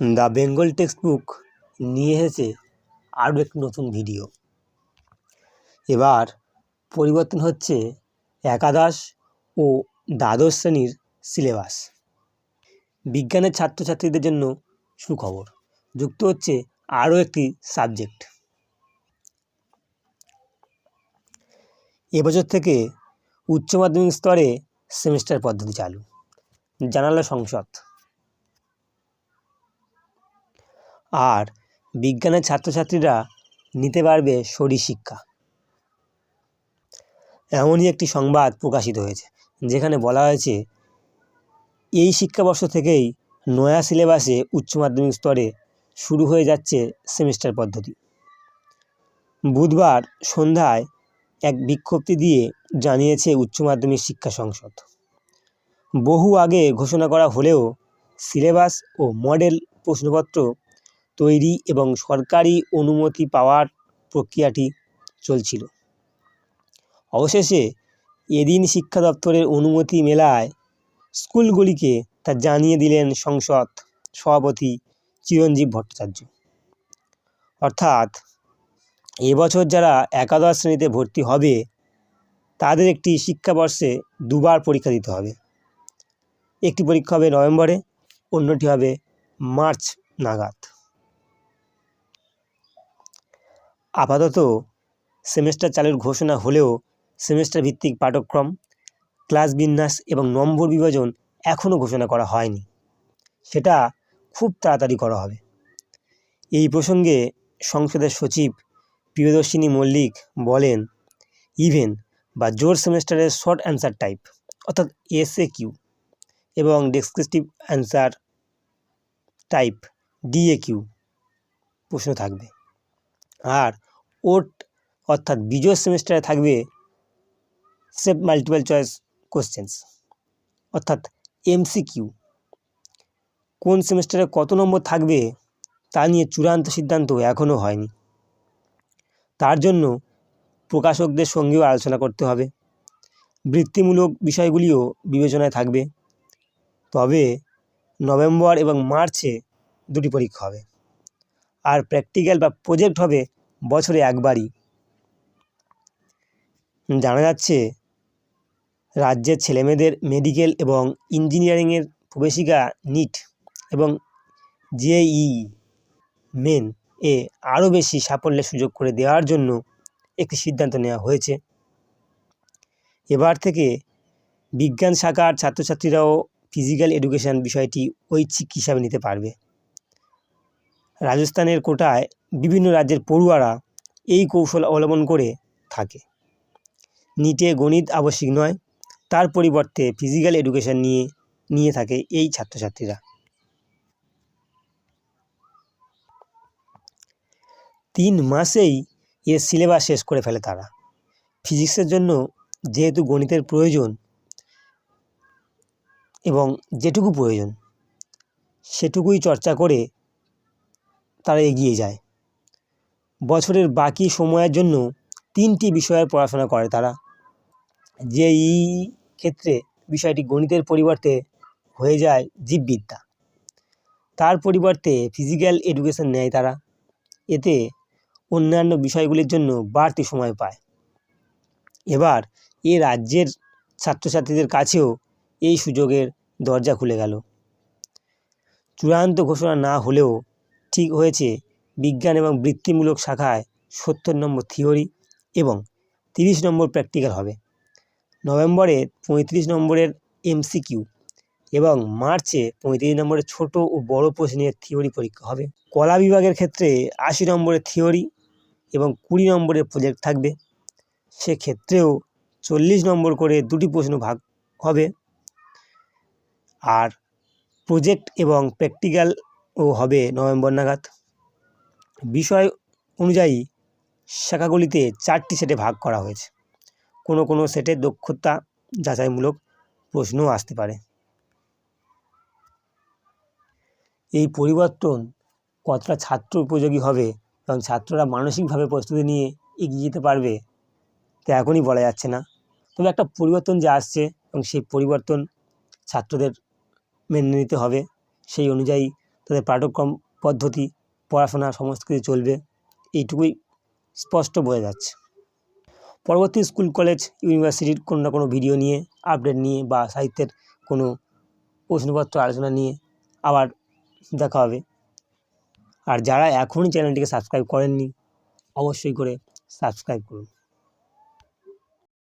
The Bengal text book নিয়ে এসেছে আরও একটি নতুন ভিডিও। এবার পরিবর্তন হচ্ছে একাদশ ও দ্বাদশ শ্রেণির সিলেবাস। বিজ্ঞানের ছাত্রছাত্রীদের জন্য সুখবর। যুক্ত হচ্ছে আরও একটি সাবজেক্ট। এবছর থেকে উচ্চ মাধ্যমিক স্তরে সেমিস্টার পদ্ধতি চালু। জানালো সংসদ। আর বিজ্ঞানের ছাত্রছাত্রীরা নিতে পারবে শরীর শিক্ষা। এমনই একটি সংবাদ প্রকাশিত হয়েছে, যেখানে বলা হয়েছে, এই শিক্ষাবর্ষ থেকেই নয়া সিলেবাসে উচ্চ মাধ্যমিক স্তরে শুরু হয়ে যাচ্ছে সেমিস্টার পদ্ধতি। বুধবার সন্ধ্যায় এক বিজ্ঞপ্তি দিয়ে জানিয়েছে উচ্চ মাধ্যমিক শিক্ষা সংসদ। বহু আগে ঘোষণা করা হলেও সিলেবাস ও মডেল প্রশ্নপত্র তৈরি এবং সরকারি অনুমতি পাওয়ার প্রক্রিয়াটি চলছিল। অবশেষে এদিন শিক্ষা দপ্তরের অনুমতি মেলায় স্কুলগুলিকে তা জানিয়ে দিলেন সংসদ সভাপতি চিরঞ্জীব ভট্টাচার্য। অর্থাৎ এবছর যারা একাদশ শ্রেণীতে ভর্তি হবে, তাদের একটি শিক্ষাবর্ষে দুবার পরীক্ষা দিতে হবে। একটি পরীক্ষা হবে নভেম্বরে, অন্যটি হবে মার্চ নাগাদ। আপাতত সেমেস্টার চালুর ঘোষণা হলেও সেমেস্টার ভিত্তিক পাঠ্যক্রম, ক্লাস বিন্যাস এবং নম্বর বিভাজন এখনও ঘোষণা করা হয়নি। সেটা খুব তাড়াতাড়ি করা হবে। এই প্রসঙ্গে সংসদের সচিব প্রিয়দর্শিনী মল্লিক বলেন, ইভেন বা জোর সেমেস্টারের শর্ট অ্যান্সার টাইপ, অর্থাৎ এসএ কিউ এবং descriptive answer type DA Q প্রশ্ন থাকবে। আর ওট অর্থাৎ বিজয় সেমিস্টারে থাকবে সেফ মাল্টিপল চয়েস কোশ্চেন্স অর্থাৎ এমসিকিউ কোন সেমিস্টারে কত নম্বর থাকবে তা নিয়ে চূড়ান্ত সিদ্ধান্ত এখনও হয়নি। তার জন্য প্রকাশকদের সঙ্গেও আলোচনা করতে হবে। বৃত্তিমূলক বিষয়গুলিও বিবেচনায় থাকবে। তবে নভেম্বর এবং মার্চে দুটি পরীক্ষা হবে। আর প্র্যাকটিক্যাল বা প্রজেক্ট হবে বছরে একবারই। জানা যাচ্ছে, রাজ্যের ছেলেমেয়েদের মেডিকেল এবং ইঞ্জিনিয়ারিংয়ের প্রবেশিকা নিট এবং জেই মেন এ আরও বেশি সাফল্যের সুযোগ করে দেওয়ার জন্য একটি সিদ্ধান্ত নেওয়া হয়েছে। এবার থেকে বিজ্ঞান শাখার ছাত্রছাত্রীরাও ফিজিক্যাল এডুকেশান বিষয়টি ঐচ্ছিক হিসাবে নিতে পারবে। রাজস্থানের কোটায় বিভিন্ন রাজ্যের পড়ুয়ারা এই কৌশল অবলম্বন করে থাকে। নিটে গণিত আবশ্যিক নয়, তার পরিবর্তে ফিজিক্যাল এডুকেশান নিয়ে নিয়ে থাকে এই ছাত্রছাত্রীরা। তিন মাসেই এর সিলেবাস শেষ করে ফেলে তারা। ফিজিক্সের জন্য যেহেতু গণিতের প্রয়োজন এবং যেটুকু প্রয়োজন, সেটুকুই চর্চা করে তারা এগিয়ে যায়। বছরের বাকি সময়ের জন্য তিনটি বিষয়ের পড়াশোনা করে তারা। জেই ক্ষেত্রে বিষয়টি গণিতের পরিবর্তে হয়ে যায় জীববিদ্যা। তার পরিবর্তে ফিজিক্যাল এডুকেশন নেয় তারা। এতে অন্যান্য বিষয়গুলির জন্য বাড়তি সময় পায়। এবার এ রাজ্যের ছাত্রছাত্রীদের কাছেও এই সুযোগের দরজা খুলে গেল। চূড়ান্ত ঘোষণা না হলেও ঠিক হয়েছে। বিজ্ঞান এবং বৃত্তিমূলক শাখায় সত্তর নম্বর থিওরি এবং তিরিশ নম্বর প্র্যাকটিক্যাল হবে। নভেম্বরে পঁয়ত্রিশ নম্বরের এমসিকিউ এবং মার্চে পঁয়ত্রিশ নম্বরের ছোট ও বড় প্রশ্নের থিওরি পরীক্ষা হবে। কলা বিভাগের ক্ষেত্রে আশি নম্বরের থিওরি এবং কুড়ি নম্বরের প্রজেক্ট থাকবে। সেক্ষেত্রেও চল্লিশ নম্বর করে দুটি প্রশ্ন ভাগ হবে। আর প্রজেক্ট এবং প্র্যাকটিক্যালও হবে নভেম্বর নাগাদ। বিষয় অনুযায়ী শাখাগুলিতে চারটি সেটে ভাগ করা হয়েছে। কোনো কোনো সেটে দক্ষতা যাচাইমূলক প্রশ্নও আসতে পারে। এই পরিবর্তন কতটা ছাত্র উপযোগী হবে এবং ছাত্ররা মানসিকভাবে প্রস্তুতি নিয়ে এগিয়ে যেতে পারবে, তা এখনই বলা যাচ্ছে না। তবে একটা পরিবর্তন যে আসছে এবং সেই পরিবর্তন ছাত্রদের মেনে নিতে হবে, সেই অনুযায়ী তাদের পাঠ্যক্রম পদ্ধতি, পড়াশোনা সমস্ত কিছু চলবে, এইটুকুই স্পষ্ট বোঝা যাচ্ছে। পরবর্তী স্কুল, কলেজ, ইউনিভার্সিটির কোনো না কোনো ভিডিও নিয়ে, আপডেট নিয়ে বা সাহিত্যের কোনো প্রশ্নপত্র আলোচনা নিয়ে আবার দেখা হবে। আর যারা এখনই চ্যানেলটিকে সাবস্ক্রাইব করেননি, অবশ্যই করে সাবস্ক্রাইব করুন।